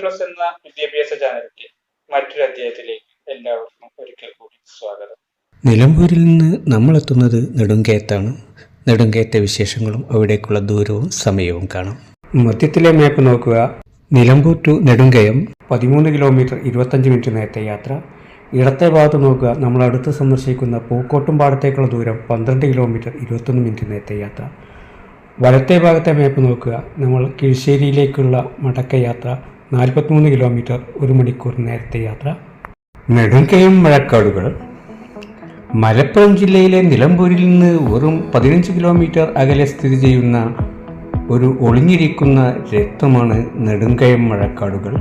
Plus എന്ന വിദ്യാഭ്യാസ ചാനലിന്റെ മറ്റൊരു അധ്യായത്തിലേക്ക് എല്ലാവർക്കും ഒരിക്കൽ കൂടി സ്വാഗതം. നിലമ്പൂരിൽ നിന്ന് നമ്മൾ എത്തുന്നത് നെടുങ്കയത്താണ്. നെടുങ്കയത്തെ വിശേഷങ്ങളും അവിടേക്കുള്ള ദൂരവും സമയവും കാണാം. മധ്യത്തിലെ മാപ്പ് നോക്കുക. നിലമ്പൂർ ടു നെടുങ്കയം പതിമൂന്ന് കിലോമീറ്റർ ഇരുപത്തഞ്ച് മിനിറ്റ് നേരത്തെ യാത്ര. ഇടത്തെ ഭാഗത്ത് നോക്കുക. നമ്മൾ അടുത്ത് സന്ദർശിക്കുന്ന പൂക്കോട്ടും പാടത്തേക്കുള്ള ദൂരം പന്ത്രണ്ട് കിലോമീറ്റർ ഇരുപത്തൊന്ന് മിനിറ്റ് നേരത്തെ യാത്ര. വലത്തെ ഭാഗത്തെ മാപ്പ് നോക്കുക. നമ്മൾ കിഴിശ്ശേരിയിലേക്കുള്ള മടക്ക യാത്ര നാൽപ്പത്തിമൂന്ന് കിലോമീറ്റർ ഒരു മണിക്കൂർ നേരത്തെ യാത്ര. നെടുങ്കയം മഴക്കാടുകൾ. മലപ്പുറം ജില്ലയിലെ നിലമ്പൂരിൽ നിന്ന് വെറും പതിനഞ്ച് കിലോമീറ്റർ അകലെ സ്ഥിതി ചെയ്യുന്ന ഒരു ഒളിഞ്ഞിരിക്കുന്ന രക്തമാണ് നെടുങ്കയം മഴക്കാടുകൾ.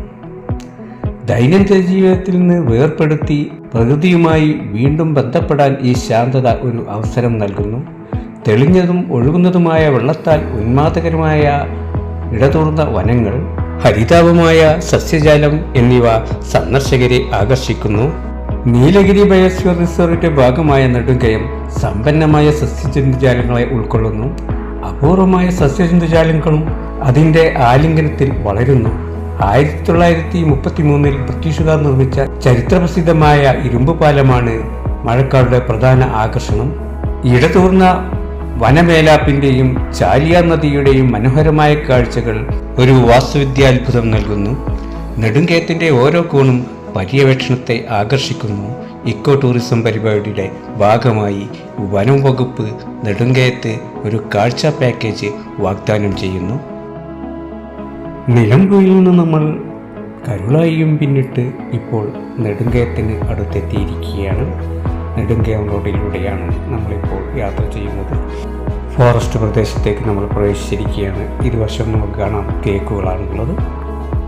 ദൈനംദിന ജീവിതത്തിൽ നിന്ന് വേർപ്പെടുത്തി പ്രകൃതിയുമായി വീണ്ടും ബന്ധപ്പെടാൻ ഈ ശാന്തത ഒരു അവസരം നൽകുന്നു. തെളിഞ്ഞതും ഒഴുകുന്നതുമായ വെള്ളത്താൽ ഉന്മാദകരമായ ഇടതൂർന്ന വനങ്ങൾ ഹരിതാപമായ സസ്യജാലം എന്നിവ സന്ദർശകരെ ആകർഷിക്കുന്നു. നീലഗിരി ബയോസ്ഫിയർ റിസോർട്ടിന്റെ ഭാഗമായ നെടുങ്കയം സമ്പന്നമായ സസ്യജന്തുജാലങ്ങളെ ഉൾക്കൊള്ളുന്നു. അപൂർവമായ സസ്യജന്തുജാലങ്ങളും അതിന്റെ ആലിംഗനത്തിൽ വളരുന്നു. ആയിരത്തി തൊള്ളായിരത്തി മുപ്പത്തി മൂന്നിൽ ബ്രിട്ടീഷുകാർ നിർമ്മിച്ച ചരിത്രപ്രസിദ്ധമായ ഇരുമ്പ് പാലമാണ് മഴക്കാടുടെ പ്രധാന ആകർഷണം. ഇടതൂർന്ന വനമേലാപ്പിന്റെയും ചാലിയാർ നദിയുടെയും മനോഹരമായ കാഴ്ചകൾ ഒരു വാസ്തുവിദ്യാത്ഭുതം നൽകുന്നു. നെടുങ്കയത്തിന്റെ ഓരോ കോണും പര്യവേക്ഷണത്തെ ആകർഷിക്കുന്നു. ഇക്കോ ടൂറിസം പരിപാടിയുടെ ഭാഗമായി വനം വകുപ്പ് നെടുങ്കയത്ത് ഒരു കാഴ്ച പാക്കേജ് വാഗ്ദാനം ചെയ്യുന്നു. നിലമ്പൂരിൽ നിന്ന് നമ്മൾ കരുളായിയും പിന്നിട്ട് ഇപ്പോൾ നെടുങ്കയത്തിന് അടുത്തെത്തിയിരിക്കുകയാണ്. നെടുങ്കയം റോഡിലൂടെയാണ് നമ്മളിപ്പോൾ യാത്ര ചെയ്യുന്നത്. ഫോറസ്റ്റ് പ്രദേശത്തേക്ക് നമ്മൾ പ്രവേശിച്ചിരിക്കുകയാണ്. ഇരുവശം നമുക്ക് കാണാം കേക്കുകളാണുള്ളത്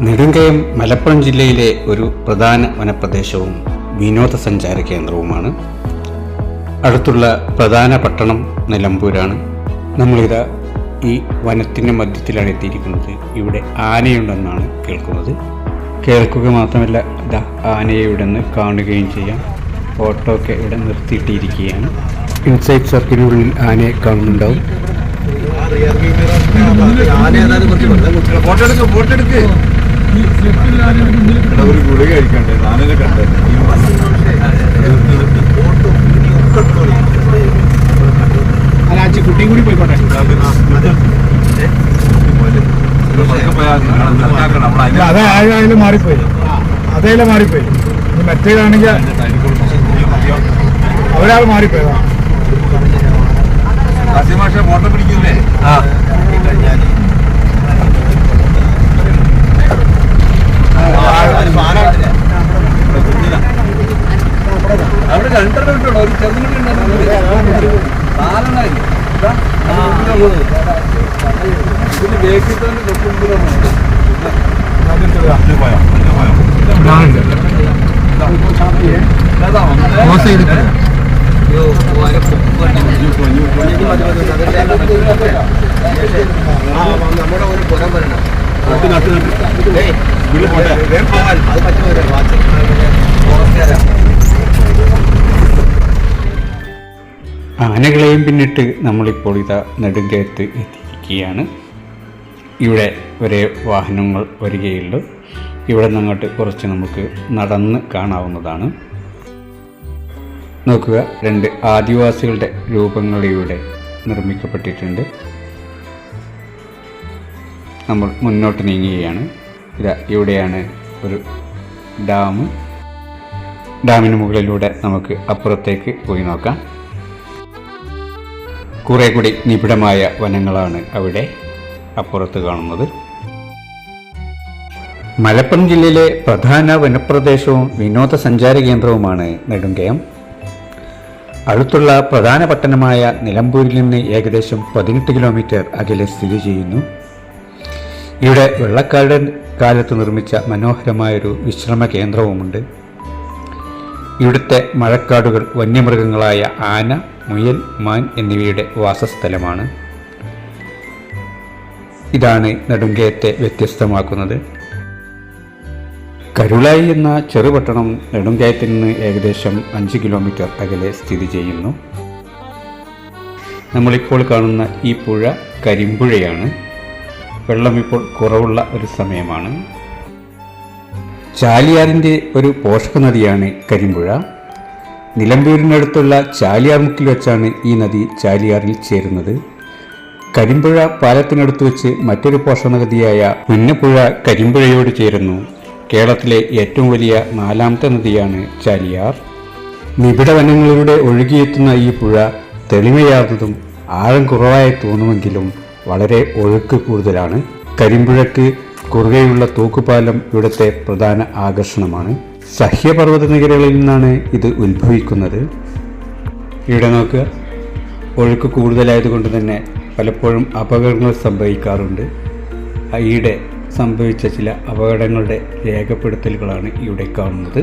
നെടുങ്കയം മലപ്പുറം ജില്ലയിലെ ഒരു പ്രധാന വനപ്രദേശവും വിനോദസഞ്ചാര കേന്ദ്രവുമാണ്. അടുത്തുള്ള പ്രധാന പട്ടണം നിലമ്പൂരാണ്. നമ്മളിതാ ഈ വനത്തിന്റെ മധ്യത്തിലാണ് എത്തിയിരിക്കുന്നത്. ഇവിടെ ആനയുണ്ടെന്നാണ് കേൾക്കുന്നത്. കേൾക്കുക മാത്രമല്ല ഇതാ ആനയെ ഇവിടെ നിന്ന് കാണുകയും ചെയ്യാം. ഓട്ടോ ഒക്കെ ഇവിടെ നിർത്തിയിട്ടിരിക്കുകയാണ്. ഇൻസൈഡ് സർക്കിളിനുള്ളിൽ ആനയെ കാണുന്നുണ്ടാവും. ഫോട്ടോ എടുക്ക് ഫോട്ടോ എടുക്ക് ഒരു കഴിക്കണ്ടേ കണ്ടത് കുട്ടിയും കൂടി പോയിക്കോട്ടെ അതെ അതിൽ മാറിപ്പോയി. അതേലും മാറിപ്പോയി. മറ്റേതാണെങ്കിൽ ഒരാൾ മാറിപ്പോയി മാഷ ഫോട്ടോ പിടിക്കില്ലേ അവിടെ രണ്ടെണ്ണം ഉണ്ടോ ഒരു ചെറുതിനുണ്ട് നാലെണ്ണായി. ഇതിന് വേഗത്തിൽ തന്നെ തൊട്ടുമുമ്പിലാണ് ഒരു ആനകളെയും പിന്നിട്ട് നമ്മളിപ്പോൾ ഇതാ നെടുങ്കയത്ത് എത്തിയിരിക്കുകയാണ്. ഇവിടെ ഒരേ വാഹനങ്ങൾ വരികയുള്ളൂ. ഇവിടെ നിന്നങ്ങോട്ട് കുറച്ച് നമുക്ക് നടന്ന് കാണാവുന്നതാണ്. നോക്കുക. രണ്ട് ആദിവാസികളുടെ രൂപങ്ങൾ ഇവിടെ നിർമ്മിക്കപ്പെട്ടിട്ടുണ്ട്. നമ്മൾ മുന്നോട്ട് നീങ്ങുകയാണ്. ഇതാ ഇവിടെയാണ് ഒരു ഡാം. ഡാമിന് മുകളിലൂടെ നമുക്ക് അപ്പുറത്തേക്ക് പോയി നോക്കാം. കുറേ കൂടി നിബിഡമായ വനങ്ങളാണ് അവിടെ അപ്പുറത്ത് കാണുന്നത്. മലപ്പുറം ജില്ലയിലെ പ്രധാന വനപ്രദേശവും വിനോദസഞ്ചാര കേന്ദ്രവുമാണ് നെടുങ്കയം. അടുത്തുള്ള പ്രധാന പട്ടണമായ നിലമ്പൂരിൽ നിന്ന് ഏകദേശം പതിനെട്ട് കിലോമീറ്റർ അകലെ സ്ഥിതി ചെയ്യുന്നു. ഇവിടെ വെള്ളക്കാട് കാലത്ത് നിർമ്മിച്ച മനോഹരമായൊരു വിശ്രമ കേന്ദ്രവുമുണ്ട്. ഇവിടുത്തെ മഴക്കാടുകൾ വന്യമൃഗങ്ങളായ ആന മുയൽ മാൻ എന്നിവയുടെ വാസസ്ഥലമാണ്. ഇതാണ് നെടുങ്കയത്തെ വ്യത്യസ്തമാക്കുന്നത്. കരുളായി എന്ന ചെറുപട്ടണം നെടുങ്കയത്തിൽ നിന്ന് ഏകദേശം അഞ്ച് കിലോമീറ്റർ അകലെ സ്ഥിതി ചെയ്യുന്നു. നമ്മളിപ്പോൾ കാണുന്ന ഈ പുഴ കരിമ്പുഴയാണ്. വെള്ളം ഇപ്പോൾ കുറവുള്ള ഒരു സമയമാണ്. ചാലിയാറിന്റെ ഒരു പോഷക നദിയാണ് കരിമ്പുഴ. നിലമ്പൂരിനടുത്തുള്ള ചാലിയാർ മുക്കിൽ വെച്ചാണ് ഈ നദി ചാലിയാറിൽ ചേരുന്നത്. കരിമ്പുഴ പാലത്തിനടുത്ത് വെച്ച് മറ്റൊരു പോഷക നദിയായ മുന്നപ്പുഴ കരിമ്പുഴയോട് ചേരുന്നു. കേരളത്തിലെ ഏറ്റവും വലിയ നാലാമത്തെ നദിയാണ് ചാലിയാർ. നിബിഡ വനങ്ങളിലൂടെ ഒഴുകിയെത്തുന്ന ഈ പുഴ തെളിമയാർന്നതും ആഴം കുറവായി തോന്നുമെങ്കിലും വളരെ ഒഴുക്ക് കൂടുതലാണ്. കരിമ്പുഴക്ക് കുറുകെയുള്ള തൂക്കുപാലം ഇവിടുത്തെ പ്രധാന ആകർഷണമാണ്. സഹ്യപർവത നിരകളിൽ നിന്നാണ് ഇത് ഉത്ഭവിക്കുന്നത്. ഇവിടെ നോക്കുക. ഒഴുക്ക് കൂടുതലായതുകൊണ്ട് തന്നെ പലപ്പോഴും അപകടങ്ങൾ സംഭവിക്കാറുണ്ട്. ഈയിടെ സംഭവിച്ച ചില അപകടങ്ങളുടെ രേഖപ്പെടുത്തലുകളാണ് ഇവിടെ കാണുന്നത്.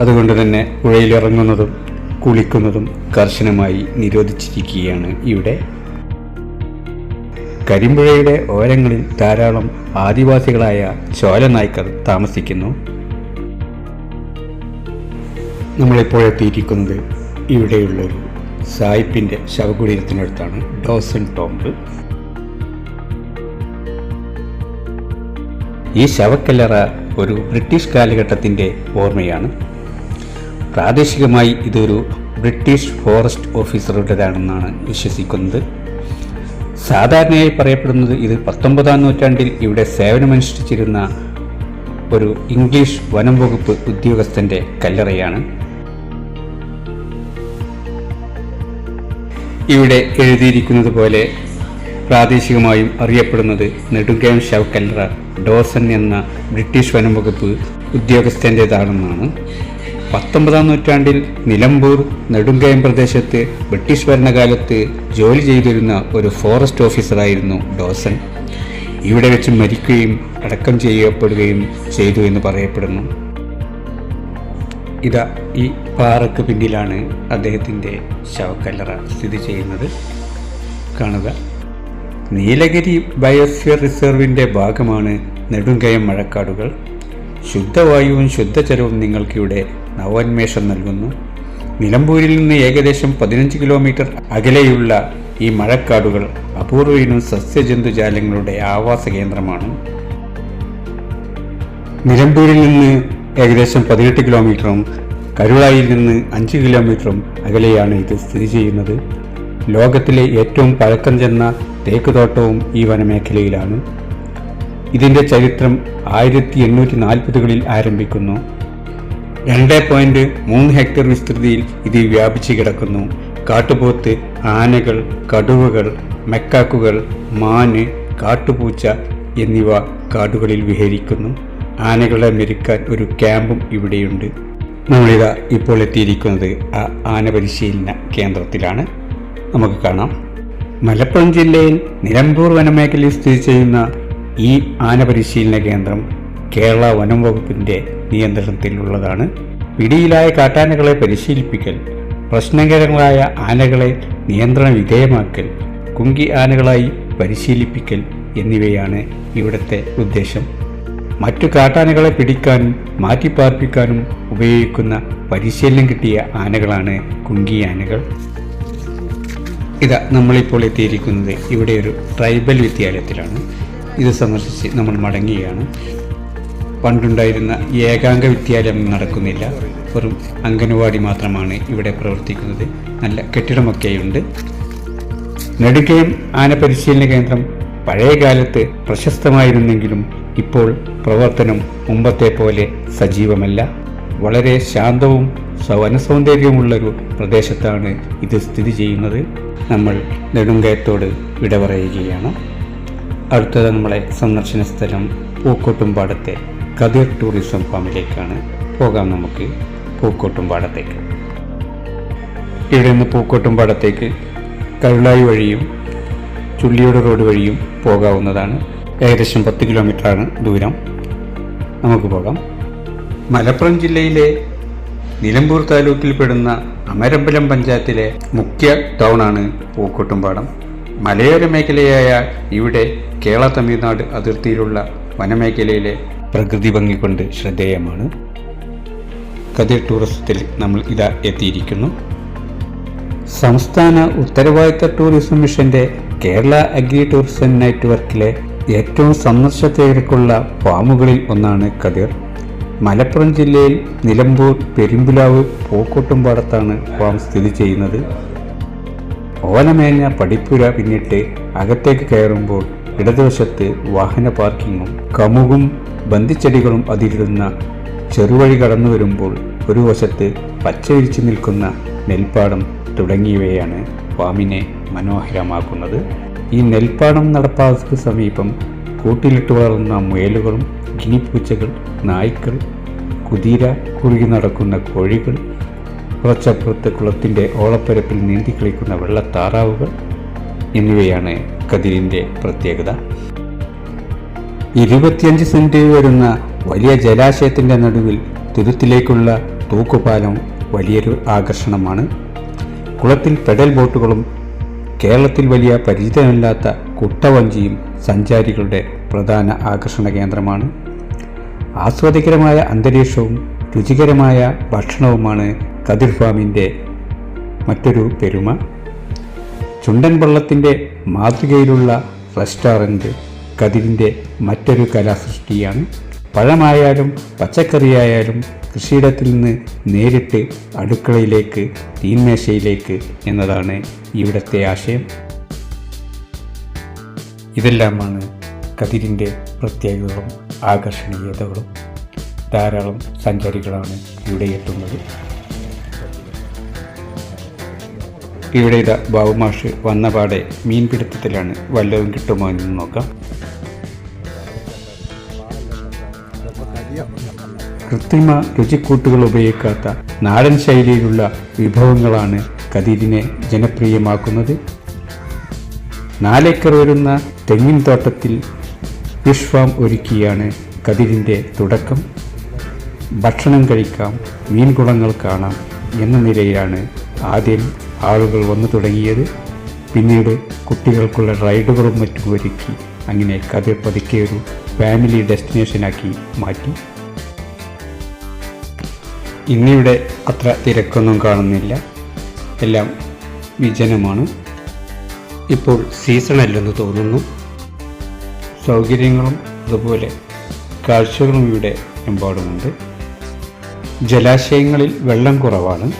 അതുകൊണ്ട് തന്നെ പുഴയിലിറങ്ങുന്നതും കുളിക്കുന്നതും കർശനമായി നിരോധിച്ചിരിക്കുകയാണ് ഇവിടെ. കരിമ്പുഴയുടെ ഓരങ്ങളിൽ ധാരാളം ആദിവാസികളായ ചോല നായ്ക്കർ താമസിക്കുന്നു. നമ്മളിപ്പോൾ എത്തിയിരിക്കുന്നത് ഇവിടെയുള്ളൊരു സായിപ്പിന്റെ ശവകുടീരത്തിനടുത്താണ് ഡോസൺ ടോംബ്. ഈ ശവക്കല്ലറ ഒരു ബ്രിട്ടീഷ് കാലഘട്ടത്തിന്റെ ഓർമ്മയാണ്. പ്രാദേശികമായി ഇതൊരു ബ്രിട്ടീഷ് ഫോറസ്റ്റ് ഓഫീസറുടേതാണെന്നാണ് വിശ്വസിക്കുന്നത്. സാധാരണയായി പറയപ്പെടുന്നത് ഇത് പത്തൊമ്പതാം നൂറ്റാണ്ടിൽ ഇവിടെ സേവനമനുഷ്ഠിച്ചിരുന്ന ഒരു ഇംഗ്ലീഷ് വനം വകുപ്പ് ഉദ്യോഗസ്ഥന്റെ കല്ലറയാണ്. ഇവിടെ എഴുതിയിരിക്കുന്നത് പോലെ പ്രാദേശികമായും അറിയപ്പെടുന്നത് നെടുങ്കയം ശവക്കല്ലറ ഡോസൺ എന്ന ബ്രിട്ടീഷ് വനം വകുപ്പ് ഉദ്യോഗസ്ഥന്റേതാണെന്നാണ്. പത്തൊമ്പതാം നൂറ്റാണ്ടിൽ നിലമ്പൂർ നെടുങ്കയം പ്രദേശത്ത് ബ്രിട്ടീഷ് ഭരണകാലത്ത് ജോലി ചെയ്തിരുന്ന ഒരു ഫോറസ്റ്റ് ഓഫീസറായിരുന്നു ഡോസൺ ഇവിടെ വെച്ച് മരിക്കുകയും അടക്കം ചെയ്യപ്പെടുകയും ചെയ്തു എന്ന് പറയപ്പെടുന്നു. ഇതാ ഈ പാറക്ക് പിന്നിലാണ് അദ്ദേഹത്തിന്റെ ശവക്കല്ലറ സ്ഥിതി ചെയ്യുന്നത്. കാണുക. നീലഗിരി ബയോസ്ഫിയർ റിസർവിന്റെ ഭാഗമാണ് നെടുങ്കയം മഴക്കാടുകൾ. ശുദ്ധവായുവും ശുദ്ധജലവും നിങ്ങൾക്കിവിടെ നവോന്മേഷം നൽകുന്നു. നിലമ്പൂരിൽ നിന്ന് ഏകദേശം പതിനഞ്ച് കിലോമീറ്റർ അകലെയുള്ള ഈ മഴക്കാടുകൾ അപൂർവയിനും സസ്യജന്തുജാലങ്ങളുടെ ആവാസ കേന്ദ്രമാണ്. നിലമ്പൂരിൽ നിന്ന് ഏകദേശം പതിനെട്ട് കിലോമീറ്ററും കരുളായിൽ നിന്ന് അഞ്ച് കിലോമീറ്ററും അകലെയാണ് ഇത് സ്ഥിതി ചെയ്യുന്നത്. ലോകത്തിലെ ഏറ്റവും പഴക്കം ചെന്ന തേക്കുതോട്ടവും ഈ വനമേഖലയിലാണ്. ഇതിന്റെ ചരിത്രം ആയിരത്തി എണ്ണൂറ്റി നാൽപ്പതുകളിൽ ആരംഭിക്കുന്നു. രണ്ട് പോയിന്റ് മൂന്ന് ഹെക്ടർ വിസ്തൃതിയിൽ ഇത് വ്യാപിച്ചു കിടക്കുന്നു. കാട്ടുപോത്ത് ആനകൾ കടുവകൾ മെക്കാക്കുകൾ മാന് കാട്ടുപൂച്ച എന്നിവ കാടുകളിൽ വിഹരിക്കുന്നു. ആനകളെ മെരുക്കാൻ ഒരു ക്യാമ്പും ഇവിടെയുണ്ട്. നമ്മളിതാ ഇപ്പോൾ എത്തിയിരിക്കുന്നത് ആ ആന പരിശീലന കേന്ദ്രത്തിലാണ്. നമുക്ക് കാണാം. മലപ്പുറം ജില്ലയിൽ നിലമ്പൂർ വനമേഖലയിൽ സ്ഥിതി ചെയ്യുന്ന ഈ ആന പരിശീലന കേന്ദ്രം കേരള വനം വകുപ്പിന്റെ നിയന്ത്രണത്തിലുള്ളതാണ്. പിടിയിലായ കാട്ടാനകളെ പരിശീലിപ്പിക്കൽ പ്രശ്നകരങ്ങളായ ആനകളെ നിയന്ത്രണ വിധേയമാക്കൽ കുങ്കി ആനകളായി പരിശീലിപ്പിക്കൽ എന്നിവയാണ് ഇവിടുത്തെ ഉദ്ദേശം. മറ്റു കാട്ടാനകളെ പിടിക്കാനും മാറ്റിപ്പാർപ്പിക്കാനും ഉപയോഗിക്കുന്ന പരിശീലനം കിട്ടിയ ആനകളാണ് കുങ്കി ആനകൾ. ഇതാ നമ്മളിപ്പോൾ എത്തിയിരിക്കുന്നത് ഇവിടെ ഒരു ട്രൈബൽ വിദ്യാലയത്തിലാണ്. ഇത് സന്ദർശിച്ച് നമ്മൾ മടങ്ങുകയാണ്. പണ്ടുണ്ടായിരുന്ന ഏകാംഗ വിദ്യാലയം നടക്കുന്നില്ല. വെറും അംഗനവാടി മാത്രമാണ് ഇവിടെ പ്രവർത്തിക്കുന്നത്. നല്ല കെട്ടിടമൊക്കെയുണ്ട്. നെടുക്കയം ആന പരിശീലന കേന്ദ്രം പഴയ കാലത്ത് പ്രശസ്തമായിരുന്നെങ്കിലും ഇപ്പോൾ പ്രവർത്തനം മുമ്പത്തെ പോലെ സജീവമല്ല. വളരെ ശാന്തവും വനസൗന്ദര്യമുള്ളൊരു പ്രദേശത്താണ് ഇത് സ്ഥിതി ചെയ്യുന്നത്. നമ്മൾ നെടുങ്കയത്തോട് വിട പറയുകയാണ്. അടുത്തത് നമ്മളെ സന്ദർശന സ്ഥലം പൂക്കോട്ടുംപാടത്തെ കതിർ ടൂറിസം ഫാമിലേക്കാണ്. പോകാം നമുക്ക് പൂക്കോട്ടുംപാടത്തേക്ക്. ഇവിടെ നിന്ന് പൂക്കോട്ടുംപാടത്തേക്ക് കരുളായി വഴിയും ചുള്ളിയോട് റോഡ് വഴിയും പോകാവുന്നതാണ്. ഏകദേശം പത്ത് കിലോമീറ്ററാണ് ദൂരം. നമുക്ക് പോകാം. മലപ്പുറം ജില്ലയിലെ നിലമ്പൂർ താലൂക്കിൽപ്പെടുന്ന അമരമ്പലം പഞ്ചായത്തിലെ മുഖ്യ ടൗണാണ് പൂക്കോട്ടുംപാടം. മലയോര മേഖലയായ ഇവിടെ കേരള തമിഴ്നാട് അതിർത്തിയിലുള്ള വനമേഖലയിലെ പ്രകൃതി ഭംഗി കൊണ്ട് ശ്രദ്ധേയമാണ്. കതിർ ടൂറിസത്തിൽ നമ്മൾ ഇതാ എത്തിയിരിക്കുന്നു. സംസ്ഥാന ഉത്തരവാദിത്ത ടൂറിസം മിഷന്റെ കേരള അഗ്രി ടൂറിസം നെറ്റ്വർക്കിലെ ഏറ്റവും സന്ദർശത്തേക്കുള്ള ഫാമുകളിൽ ഒന്നാണ് കതിർ മലപ്പുറം ജില്ലയിൽ നിലമ്പൂർ പെരുമ്പുലാവ് പൂക്കോട്ടുംപാടത്താണ് ഫാം സ്ഥിതി ചെയ്യുന്നത്. ഓലമേഞ്ഞ പടിപ്പുര പിന്നിട്ട് അകത്തേക്ക് കയറുമ്പോൾ ഇടതുവശത്ത് വാഹന പാർക്കിങ്ങും കമുകും ബന്ധിച്ചെടികളും അതിരിടുന്ന ചെറുവഴി കടന്നു വരുമ്പോൾ ഒരു വശത്ത് പച്ചവിരിച്ച് നിൽക്കുന്ന നെൽപ്പാടം തുടങ്ങിയവയാണ് ഫാമിനെ മനോഹരമാക്കുന്നത്. ഈ നെൽപ്പാടം നടപ്പാതയ്ക്ക് സമീപം കൂട്ടിലിട്ട് വളർന്ന മുയലുകളും ഗിനിപ്പൂച്ചകൾ നായ്ക്കൾ കുതിര കുറുകി നടക്കുന്ന കോഴികൾ കുറച്ചപ്പുറത്ത് കുളത്തിന്റെ ഓളപ്പരപ്പിൽ നീന്തി കളിക്കുന്ന വെള്ളത്താറാവുകൾ എന്നിവയാണ് കതിരിന്റെ പ്രത്യേകത. ഇരുപത്തിയഞ്ച് സെന്റ് വരുന്ന വലിയ ജലാശയത്തിന്റെ നടുവിൽ തുരുത്തിലേക്കുള്ള തൂക്കുപാലം വലിയൊരു ആകർഷണമാണ്. കുളത്തിൽ പെഡൽ ബോട്ടുകളും കേരളത്തിൽ വലിയ പരിചിതമില്ലാത്ത കുട്ടവഞ്ചിയും സഞ്ചാരികളുടെ പ്രധാന ആകർഷണ കേന്ദ്രമാണ്. ആസ്വാദികരമായ അന്തരീക്ഷവും രുചികരമായ ഭക്ഷണവുമാണ് കതിർ ഫാമിന്റെ മറ്റൊരു പെരുമ. ചുണ്ടൻ വള്ളത്തിന്റെ മാതൃകയിലുള്ള റെസ്റ്റോറന്റ് കതിരിന്റെ മറ്റൊരു കലാസൃഷ്ടിയാണ്. പഴമായാലും പച്ചക്കറിയായാലും കൃഷിയിടത്തിൽ നിന്ന് നേരിട്ട് അടുക്കളയിലേക്ക് തീന്മേശയിലേക്ക് എന്നതാണ് ഇവിടത്തെ ആശയം. ഇതെല്ലാമാണ് കതിരിന്റെ പ്രത്യേകതകളും ആകർഷണീയതകളും. ധാരാളം സഞ്ചാരികളാണ് ഇവിടെ എത്തുന്നത്. ഇവിടെ ഇതാ ബാബുമാഷ് വന്നപാടെ മീൻപിടുത്തത്തിലാണ് വല്ലതും കിട്ടുമോ എന്ന് നോക്കാം. കൃത്രിമ രുചിക്കൂട്ടുകൾ ഉപയോഗിക്കാത്ത നാടൻ ശൈലിയിലുള്ള വിഭവങ്ങളാണ് കതിരിനെ ജനപ്രിയമാക്കുന്നത്. നാലേക്കർ വരുന്ന തെങ്ങിൻ തോട്ടത്തിൽ ഫിഷ് ഫാം ഒരുക്കിയാണ് കതിരിന്റെ തുടക്കം. ഭക്ഷണം കഴിക്കാം മീൻകുളങ്ങൾ കാണാം എന്ന നിലയിലാണ് ആദ്യം ആളുകൾ വന്നു തുടങ്ങിയത്. പിന്നീട് കുട്ടികൾക്കുള്ള റൈഡുകളും മറ്റും ഒരുക്കി അങ്ങനെ കതിർ പതുക്കെ ഒരു ഫാമിലി ഡെസ്റ്റിനേഷനാക്കി മാറ്റി. ഇന്നിവിടെ അത്ര തിരക്കൊന്നും കാണുന്നില്ല. എല്ലാം വിജനമാണ്. ഇപ്പോൾ സീസണല്ലെന്ന് തോന്നുന്നു. സൗകര്യങ്ങളും അതുപോലെ കാഴ്ചകളും ഇവിടെ എമ്പാടുമുണ്ട്. ജലാശയങ്ങളിൽ വെള്ളം കുറവാണ്.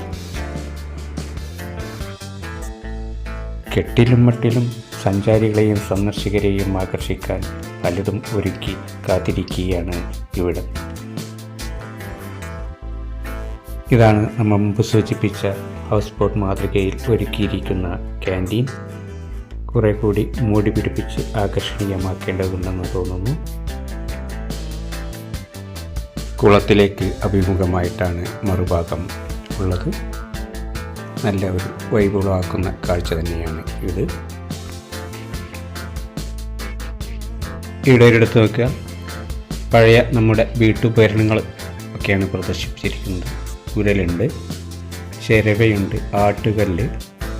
കെട്ടിലും മട്ടിലും സഞ്ചാരികളെയും സന്ദർശകരെയും ആകർഷിക്കാൻ പലതും ഒരുക്കി കാത്തിരിക്കുകയാണ് ഇവിടെ. ഇതാണ് നമ്മൾ മുമ്പ് സൂചിപ്പിച്ച ഹൗസ് ബോട്ട് മാതൃകയിൽ ഒരുക്കിയിരിക്കുന്ന ക്യാന്റീൻ കുറെ കൂടി മൂടി പിടിപ്പിച്ച് ആകർഷണീയമാക്കേണ്ടതുണ്ടെന്ന് തോന്നുന്നു. കുളത്തിലേക്ക് അഭിമുഖമായിട്ടാണ് മറുഭാഗം ഉള്ളത്. നല്ല ഒരു വൈബുളമാക്കുന്ന കാഴ്ച തന്നെയാണ് ഇത്. ഇവിടെ ഒരിടത്ത് നോക്കുക. പഴയ നമ്മുടെ വീട്ടുപകരണങ്ങൾ ഒക്കെയാണ് പ്രദർശിപ്പിച്ചിരിക്കുന്നത്. ഉരലുണ്ട് ചിരവയുണ്ട് ആട്ടുകല്ല്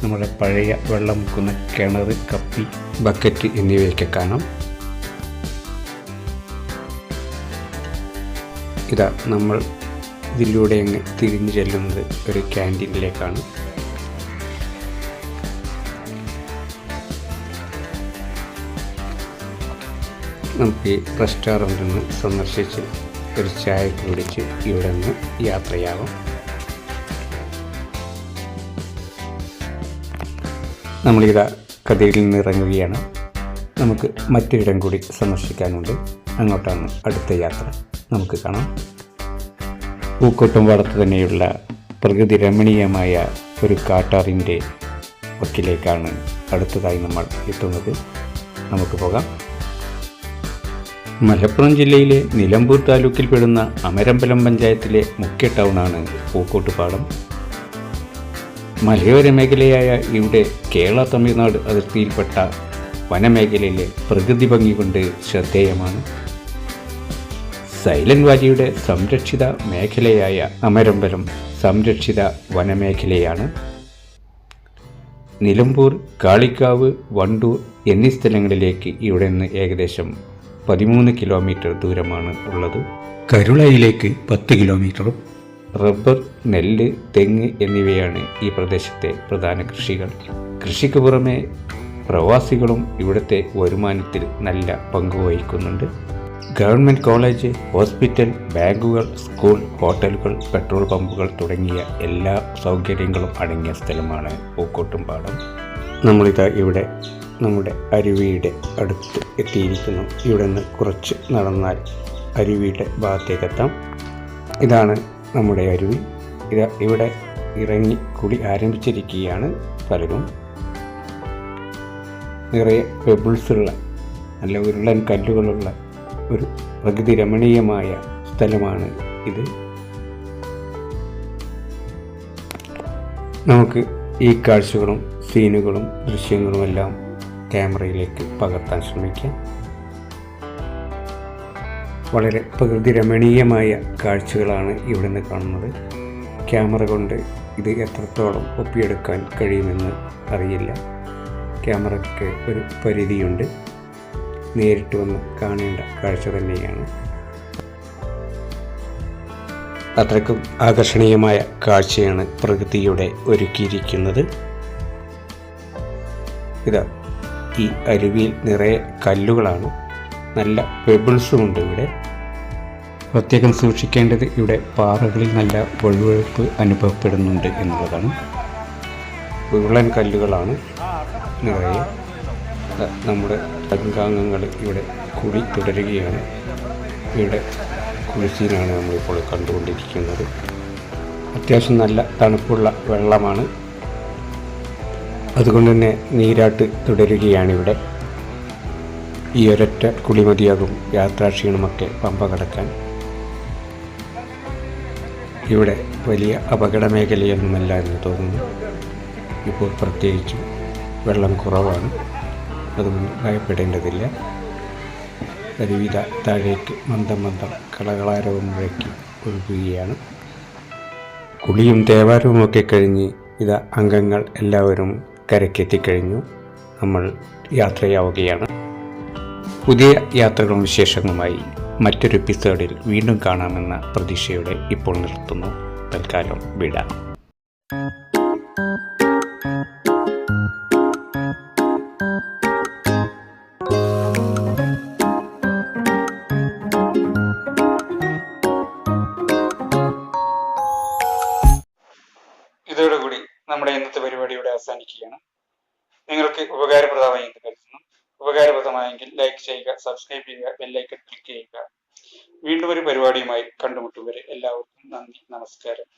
നമ്മുടെ പഴയ വെള്ളം മുക്കുന്ന കിണർ കപ്പി ബക്കറ്റ് എന്നിവയൊക്കെ കാണാം. ഇതാ നമ്മൾ ഇതിലൂടെ അങ്ങ് തിരിഞ്ഞു ചെല്ലുന്നത് ഒരു ക്യാന്റീനിലേക്കാണ്. നമുക്ക് ഈ റെസ്റ്റോറന്റിൽ നിന്ന് സന്ദർശിച്ച് ഒരു ചായ കുടിച്ച് ഇവിടെ നിന്ന് യാത്രയാകും നമ്മളിതാ കഥയിൽ നിന്ന് ഇറങ്ങുകയാണ്. നമുക്ക് മറ്റൊരിടം കൂടി സന്ദർശിക്കാനുണ്ട്. അങ്ങോട്ടാണ് അടുത്ത യാത്ര. നമുക്ക് കാണാം. പൂക്കോട്ടും വളർത്ത് തന്നെയുള്ള പ്രകൃതി രമണീയമായ ഒരു കാട്ടാറിന്റെ വക്കിലേക്കാണ് അടുത്തതായി നമ്മൾ എത്തുന്നത്. നമുക്ക് പോകാം. മലപ്പുറം ജില്ലയിലെ നിലമ്പൂർ താലൂക്കിൽ പെടുന്ന അമരമ്പലം പഞ്ചായത്തിലെ മുഖ്യ ടൗണാണ് പൂക്കോട്ടുപാടം. മലയോര മേഖലയായ ഇവിടെ കേരള തമിഴ്നാട് അതിർത്തിയിൽപ്പെട്ട വനമേഖലയിലെ പ്രകൃതി ഭംഗി കൊണ്ട് ശ്രദ്ധേയമാണ്. സൈലന്റ് വാലിയുടെ സംരക്ഷിത മേഖലയായ അമരമ്പലം സംരക്ഷിത വനമേഖലയാണ്. നിലമ്പൂർ കാളിക്കാവ് വണ്ടൂർ എന്നീ സ്ഥലങ്ങളിലേക്ക് ഇവിടെ നിന്ന് ഏകദേശം പതിമൂന്ന് കിലോമീറ്റർ ദൂരമാണ് ഉള്ളത്. കരുളയിലേക്ക് പത്ത് കിലോമീറ്ററും റബ്ബർ നെല്ല് തെങ്ങ് എന്നിവയാണ് ഈ പ്രദേശത്തെ പ്രധാന കൃഷികൾ. കൃഷിക്ക് പുറമെ പ്രവാസികളും ഇവിടുത്തെ വരുമാനത്തിൽ നല്ല പങ്കുവഹിക്കുന്നുണ്ട് ഗവൺമെന്റ് കോളേജ് ഹോസ്പിറ്റൽ ബാങ്കുകൾ സ്കൂൾ ഹോട്ടലുകൾ പെട്രോൾ പമ്പുകൾ തുടങ്ങിയ എല്ലാ സൗകര്യങ്ങളും അടങ്ങിയ സ്ഥലമാണ് പൂക്കോട്ടും പാടം നമ്മളിതാ ഇവിടെ നമ്മുടെ അരുവിയുടെ അടുത്ത് എത്തിയിരിക്കുന്നു. ഇവിടെ നിന്ന് കുറച്ച് നടന്നാൽ അരുവിയുടെ ഭാഗത്തേക്കെത്താം ഇതാണ് നമ്മുടെ അരുവി. ഇത് ഇവിടെ ഇറങ്ങി കുളി ആരംഭിച്ചിരിക്കുകയാണ് പലരും. നിറയെ പെബിൾസുള്ള നല്ല ഉരുളൻ കല്ലുകളുള്ള ഒരു പ്രകൃതി രമണീയമായ സ്ഥലമാണ് ഇത്. നമുക്ക് ഈ കാഴ്ചകളും സീനുകളും ദൃശ്യങ്ങളുമെല്ലാം ക്യാമറയിലേക്ക് പകർത്താൻ ശ്രമിക്കാം. വളരെ പ്രകൃതി രമണീയമായ കാഴ്ചകളാണ് ഇവിടെ നിന്ന് കാണുന്നത്. ക്യാമറ കൊണ്ട് ഇത് എത്രത്തോളം ഒപ്പിയെടുക്കാൻ കഴിയുമെന്ന് അറിയില്ല. ക്യാമറയ്ക്ക് ഒരു പരിധിയുണ്ട്. നേരിട്ട് വന്ന് കാണേണ്ട കാഴ്ച തന്നെയാണ്. അത്രയ്ക്കും ആകർഷണീയമായ കാഴ്ചയാണ് പ്രകൃതിയുടെ ഒരുക്കിയിരിക്കുന്നത്. ഇതാ ഈ അരുവിയിൽ നിറയെ കല്ലുകളാണ്. നല്ല പെബിൾസും ഉണ്ട് ഇവിടെ. പ്രത്യേകം സൂക്ഷിക്കേണ്ടത് ഇവിടെ പാറകളിൽ നല്ല വഴുവഴുപ്പ് അനുഭവപ്പെടുന്നുണ്ട് എന്നുള്ളതാണ്. ഉരുളൻ കല്ലുകളാണ് നിറയെ. നമ്മുടെ അംഗാംഗങ്ങൾ ഇവിടെ കുഴി തുടരുകയാണ്. ഇവിടെ കുളിസീനാണ് നമ്മളിപ്പോൾ കണ്ടുകൊണ്ടിരിക്കുന്നത്. അത്യാവശ്യം നല്ല തണുപ്പുള്ള വെള്ളമാണ്. അതുകൊണ്ട് തന്നെ നീരാട്ട് തുടരുകയാണിവിടെ. ഈ ഒരൊറ്റ കുളിമതിയാകും യാത്രാക്ഷീണമൊക്കെ പമ്പ കടക്കാൻ. ഇവിടെ വലിയ അപകട മേഖലയൊന്നുമല്ല എന്ന് തോന്നുന്നു. ഇപ്പോൾ പ്രത്യേകിച്ചും വെള്ളം കുറവാണ്. അതുകൊണ്ട് ഭയപ്പെടേണ്ടതില്ല. അരുവിത താഴേക്ക് മന്ദം മന്ദം കളകളാരവും മുഴക്കി ഒഴുകുകയാണ്. കുളിയും തേവാരവുമൊക്കെ കഴിഞ്ഞ് ഇതാ അംഗങ്ങൾ എല്ലാവരും കരക്കെത്തിക്കഴിഞ്ഞു നമ്മൾ യാത്രയാവുകയാണ്. പുതിയ യാത്രകളും വിശേഷങ്ങളുമായി മറ്റൊരു എപ്പിസോഡിൽ വീണ്ടും കാണാമെന്ന പ്രതീക്ഷയോടെ ഇപ്പോൾ നിർത്തുന്നു. തൽക്കാലം വിടാം. സബ്സ്ക്രൈബ് ചെയ്യുക ബെല്ലൈക്കൺ ക്ലിക്ക് ചെയ്യുക. വീണ്ടും ഒരു പരിപാടിയുമായി കണ്ടുമുട്ടും വരെ എല്ലാവർക്കും നന്ദി നമസ്കാരം.